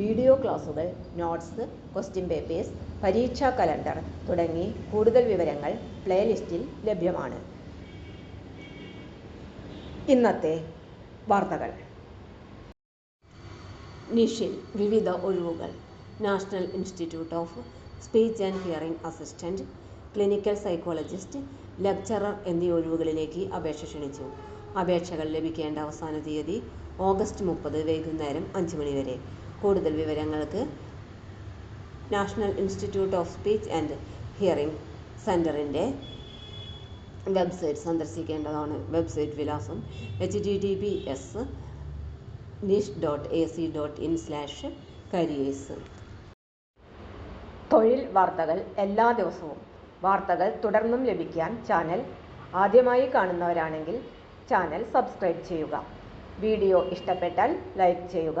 Video ക്ലാസുകൾ notes question papers പരീക്ഷാ calendar തുടങ്ങി കൂടുതൽ വിവരങ്ങൾ പ്ലേലിസ്റ്റിൽ ലഭ്യമാണ്. ഇന്നത്തെ വാർത്തകൾ. നിഷിൽ വിവിധ ഒഴിവുകൾ. National Institute of Speech and Hearing assistant clinical psychologist lecturer എന്നീ ഒഴിവുകളിലേക്ക് അപേക്ഷ ക്ഷണിച്ചു. അപേക്ഷകൾ ലഭിക്കേണ്ട അവസാന തീയതി ഓഗസ്റ്റ് മുപ്പത് വൈകുന്നേരം അഞ്ച് മണി വരെ. കൂടുതൽ വിവരങ്ങൾക്ക് National Institute of Speech and Hearing സെന്ററിന്റെ വെബ്സൈറ്റ് സന്ദർശിക്കേണ്ടതാണ്. വെബ്സൈറ്റ് വിലാസം H D D B S nish dot A C dot in slash careers തൊഴിൽ വാർത്തകൾ എല്ലാ ദിവസവും. വാർത്തകൾ തുടർന്നും ലഭിക്കാൻ ചാനൽ ആദ്യമായി കാണുന്നവരാണെങ്കിൽ ചാനൽ സബ്സ്ക്രൈബ് ചെയ്യുക. വീഡിയോ ഇഷ്ടപ്പെട്ടാൽ ലൈക്ക് ചെയ്യുക.